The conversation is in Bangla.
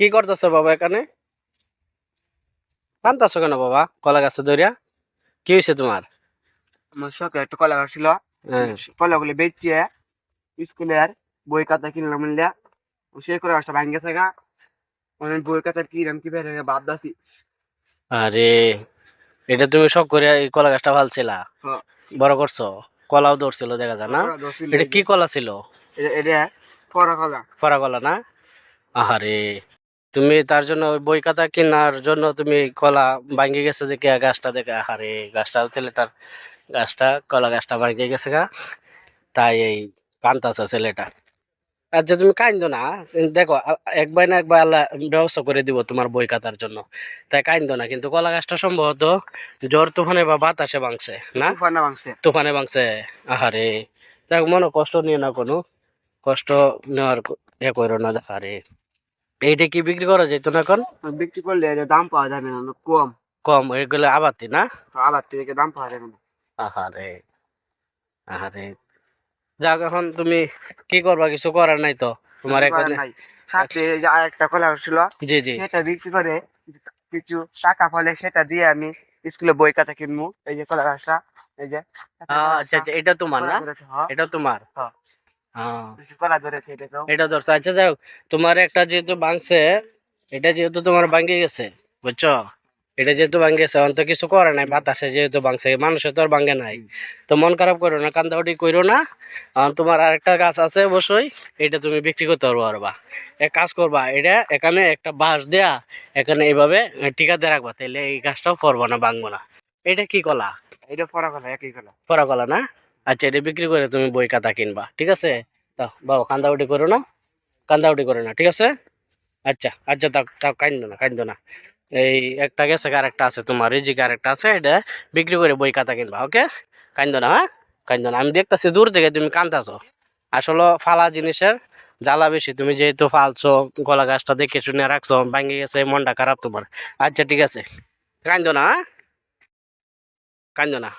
কি করতেছো বাবা এখানে? কান্তাছো কেন বাবা? কলা গাছে দৌড়িয়া কি হয়েছে তোমার? আমার শখে একটা কলা গাছ ছিল। হ্যাঁ। কলাগুলো বেচিয়ে স্কুলের বই খাতা কিনলাম মিলিয়া সেই করে গাছটা ভাঙ্গে থাকা। অনেক বই খাতা কিনলাম কি বেড়ে বাদ দাসি আরে এটা তুমি শখ করে এই কলা গাছটা ফালছিলা হ্যাঁ। বড় করছ? কলাও ধরছিল দেখা যায় না? এটা কি কলা ছিল? এটা পড়া কলা। ফরা কলা না? আহারে। তুমি তার জন্য বই খাতা কেনার জন্য তুমি কলা ভাঙ্গে গেছে দেখে গাছটা দেখে আহারে গাছটা ছেলেটার গাছটা কলা গাছটা ভাঙ্গে গেছে গা। তাই এই কান্তাছে ছেলেটা। আর যে তুমি কাইন্দ না দেখো একবার না একবার আল্লাহ ব্যবস্থা করে দিব তোমার বই খাতার জন্য। তাই কাইন্দ না কিন্তু কলা গাছটা সম্ভবত জ্বর তুফানে বা বাতাসে ভাঙছে না? তুফানা ভাঙছে। তুফানে ভাঙছে আহারে। দেখ মনে কষ্ট নিয়ে না কোনো কষ্ট নেওয়ার এ করো না আরে এইটা কি বিক্রি করা যেত না এখন? বিক্রি করলে দাম পাওয়া যাবে না কম। কম এগুলো আবাতি না? আবার থেকে দাম পাওয়া যাবে না? আহারে আহারে। যাক এখন তুমি কি করবা কিছু করার নাই তো? তোমার এখানে সাথে এই যে আরেকটা কলা ছিল জি জি। সেটা বিক্রি করে কিছু টাকা ফলে সেটা দিয়ে আমি স্কুলে বই খাতা কিনবো। এই যে কলা গাছটা এই যে আচ্ছা আচ্ছা এটা তোমার না? হ্যাঁ। এটা তোমার? হ্যাঁ। এটা ধরছে। আচ্ছা তোমার একটা যেহেতু ভাঙছে এটা যেহেতু তোমার ভাঙ্গে গেছে বুঝছ? এটা যেহেতু ভাঙ্গে গেছে অন্ত কিছু করে নাই বাতাসে যেহেতু ভাঙছে মানুষের তো আর ভাঙ্গে নাই। তো মন খারাপ করো না কান্দাউটি করো না। আর তোমার আরেকটা গাছ আছে অবশ্যই এটা তুমি বিক্রি করতে পারব পারবা। এক কাজ করবা এটা এখানে একটা বাঁশ দেয়া এখানে এইভাবে টিকাতে রাখবা তাহলে এই গাছটাও পড়ব না ভাঙবো না। এটা কি কলা? এটা পড়া কলা একই কলা। পরা কলা না? আচ্ছা এটা বিক্রি করে তুমি বই খাতা কিনবা, ঠিক আছে? তা বাবা কান্দাউটি করো না কান্দাউটি করো না, ঠিক আছে? আচ্ছা আচ্ছা তাও তাও কান্দো না কান্দো না। এই একটা গেছে আর একটা আছে তোমার, এই যে আরেকটা আছে, এটা বিক্রি করে বই খাতা কিনবা, ওকে? কান্দো না হ্যাঁ? কান্দো না, আমি দেখতাছি দূর থেকে তুমি কান্দাছো। আসলে ফালা জিনিসের জ্বালা বেশি, তুমি যেহেতু ফালছো, গলা গাছটা দেখে শুনে রাখছো ভাঙে গেছে, মনটা খারাপ তোমার। আচ্ছা ঠিক আছে। কান্দো না হ্যাঁ? কান্দো না।